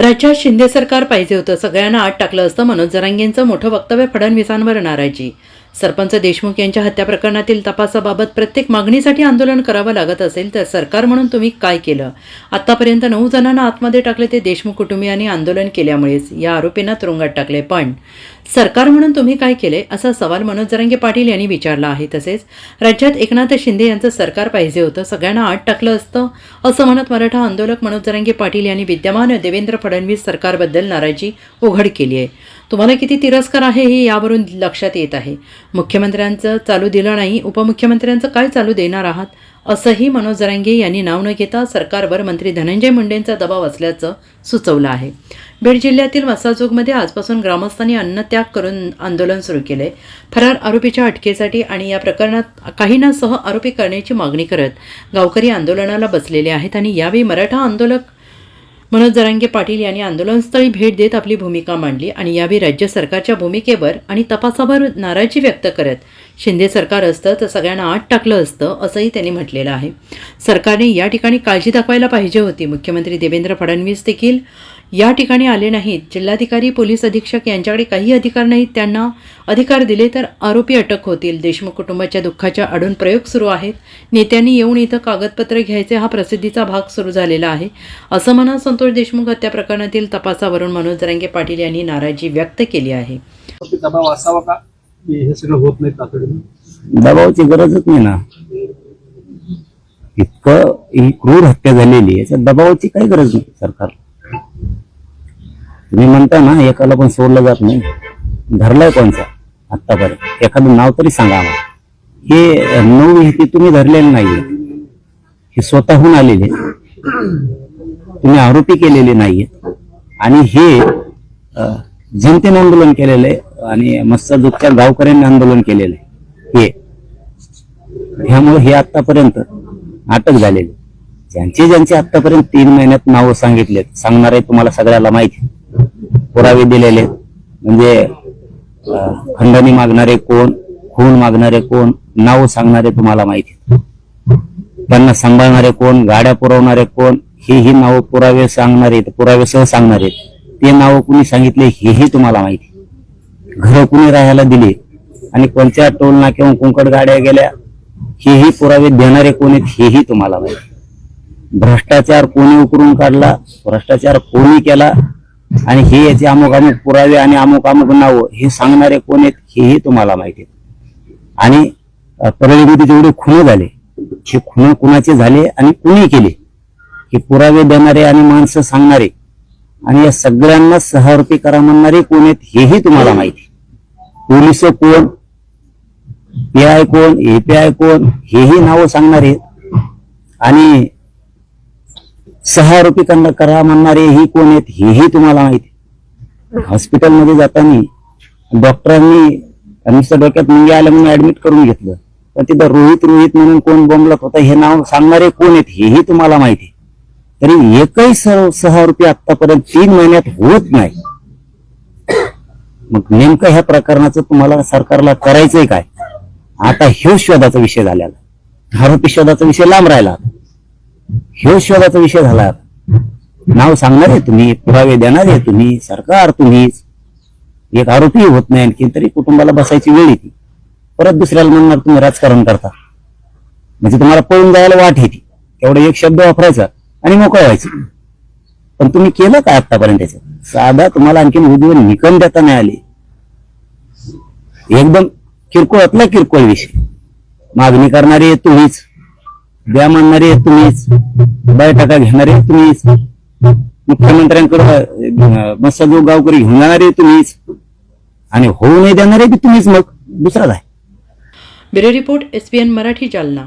राज्यात शिंदे सरकार पाहिजे होतं. सगळ्यांना आत टाकलं असतं. मनोज जरांगेंचं मोठं वक्तव्य फडणवीसांवर नाराजी. सरपंच देशमुख यांच्या हत्या प्रकरणातील तपासाबाबत प्रत्येक मागणीसाठी आंदोलन करावं लागत असेल तर सरकार म्हणून तुम्ही काय केलं? आतापर्यंत नऊ जणांना आतमध्ये टाकले ते देशमुख कुटुंबियांनी आंदोलन केल्यामुळेच. या आरोपींना तुरुंगात टाकले. पण सरकार म्हणून तुम्ही काय केले? असा सवाल मनोज जरांगे पाटील यांनी विचारला आहे. तसेच राज्यात एकनाथ शिंदे यांचं सरकार पाहिजे होतं. सगळ्यांना आत टाकलं असतं असं म्हणत मराठा आंदोलक मनोज जरांगे पाटील यांनी विद्यमान देवेंद्र फडणवीस सरकारबद्दल नाराजी उघड केली आहे. तुम्हाला किती तिरस्कार आहे हे यावरून लक्षात येत आहे. मुख्यमंत्र्यांचं चालू दिलं नाही उपमुख्यमंत्र्यांचं काय चालू देणार आहात? असंही मनोज जरांगे यांनी नाव न घेता सरकारवर मंत्री धनंजय मुंडेंचा दबाव असल्याचं सुचवलं आहे. बीड जिल्ह्यातील मसाजोगमध्ये आजपासून ग्रामस्थांनी अन्नत्याग करून आंदोलन सुरू केले फरार आरोपीच्या अटकेसाठी आणि या प्रकरणात काहींना सह आरोपी करण्याची मागणी करत गावकरी आंदोलनाला बसलेले आहेत आणि यावेळी मराठा आंदोलक मनोज जरांगे पाटील यांनी आंदोलनस्थळी भेट देत आपली भूमिका मांडली आणि यावेळी राज्य सरकारच्या भूमिकेवर आणि तपासावर नाराजी व्यक्त करत शिंदे सरकार असतं तर सगळ्यांना आत टाकलं असतं असंही त्यांनी म्हटलेलं आहे. सरकारने या ठिकाणी काळजी दाखवायला पाहिजे होती. मुख्यमंत्री देवेंद्र फडणवीस देखील या ठिकाणी आले नाहीत. जिल्हाधिकारी पोलीस अधीक्षक यांच्याकडे काही अधिकार नाहीत. त्यांना अधिकार दिले तर आरोपी अटक होतील. देशमुख कुटुंबाच्या दुःखाच्या आडून प्रयोग सुरू आहेत. नेत्यांनी येऊन इथं कागदपत्र घ्यायचे. हा प्रसिद्धीचा भाग सुरू झालेला आहे. असं म्हणत संतोष देशमुख हत्या प्रकरणातील तपासावरून मनोज जरांगे पाटील यांनी नाराजी व्यक्त केली आहे. वरती दबाव असावा का? की हे सगळं होत नाही तातडीने. दबावाची गरजच नाही ना. इतकं ही क्रूर हत्या झालेली आहे. दबावाची काही गरज नाही सरकार तुम्ही म्हणता ना एकाला पण सोडलं जात नाही. धरलाय कोणचा? आतापर्यंत एखादं नाव तरी सांगा आम्हाला. हे नऊ हे तुम्ही धरलेले नाहीये. हे स्वतःहून आलेले. तुम्ही आरोपी केलेले नाहीये. आणि हे जनतेने आंदोलन केलेलं आहे आणि मस्साजोगच्या गावकऱ्यांनी आंदोलन केलेलं. आहे हे. ह्यामुळे हे आतापर्यंत अटक झालेले. ज्यांचे ज्यांचे आतापर्यंत तीन महिन्यात नावं सांगितलेत सांगणार आहे तुम्हाला सगळ्याला माहिती पुरावे दिलेले म्हणजे खंडणी मागणारे कोण खून मागणारे कोण नाव सांगणारे तुम्हाला माहिती त्यांना सांभाळणारे कोण गाड्या पुरवणारे कोण हेही नाव पुरावे सांगणारे पुरावेसह सांगणारे ते नाव कुणी सांगितले हेही तुम्हाला माहिती घरं कुणी राहायला दिली आणि कोणत्या टोल नाक्याहून कुंकड गाड्या गेल्या हेही पुरावे देणारे कोण आहेत हेही तुम्हाला माहिती भ्रष्टाचार कोणी उकरून काढला भ्रष्टाचार कोणी केला आणि हे याचे अमुक अमुक पुरावे आणि अमुक अमुक नावं हे सांगणारे कोण आहेत हेही तुम्हाला माहिती आहे. आणि अ, परळीमध्ये जेवढे खुने झाले हे खुने कुणाचे झाले आणि कुणी केले हे पुरावे देणारे आणि माणसं सांगणारे आणि या सगळ्यांना सहारूपी करा म्हणणारे कोण आहेत हेही तुम्हाला माहिती पोलीस कोण पीआय कोण एपीआय कोण हेही नावं सांगणारे आणि सहा आरोपी कंड करा म्हणणारे ही कोण आहेत हेही तुम्हाला माहिती हॉस्पिटलमध्ये जाताना डॉक्टरांनी नुसतं डोक्यात मुंगे आल्या म्हणून ऍडमिट करून घेतलं. पण तिथं रोहित रोहित म्हणून कोण बोंबलत होता हे नाव सांगणारे कोण आहेत हेही तुम्हाला माहिती तरी एकही सहा रुपये आतापर्यंत तीन महिन्यात होत नाही. मग नेमकं ह्या प्रकरणाचं तुम्हाला सरकारला करायचंय काय? आता ह्यो शोधाचा विषय झालेला आरोपी शोधाचा विषय लांब राहिला. ह्यो शोधाचा विषय झाला. नाव सांगणार आहे तुम्ही पुरावे देणार आहे तुम्ही सरकार तुम्हीच एक आरोपी होत नाही आणखी तरी कुटुंबाला बसायची वेळ येते. परत दुसऱ्याला म्हणणार तुम्ही राजकारण करता. म्हणजे तुम्हाला पळून जायला वाट येते. तेवढा एक शब्द वापरायचा आणि मोकळा व्हायचं पण तुम्ही केलं काय आतापर्यंत साधा तुम्हाला आणखीन उद्योग निकम देता नाही आले. एकदम किरकोळातला किरकोळ विषय. मागणी करणारे तुम्हीच. द्या म्हणणारे तुम्हीच. बैठका घेणारे तुम्हीच. मुख्यमंत्र्यांकडे मसाजो गावकरी घेऊन जाणारे तुम्हीच. आणि होऊ नाही देणारे बी तुम्हीच मग. दुसराच आहे bureau report SPN Marathi Jalna.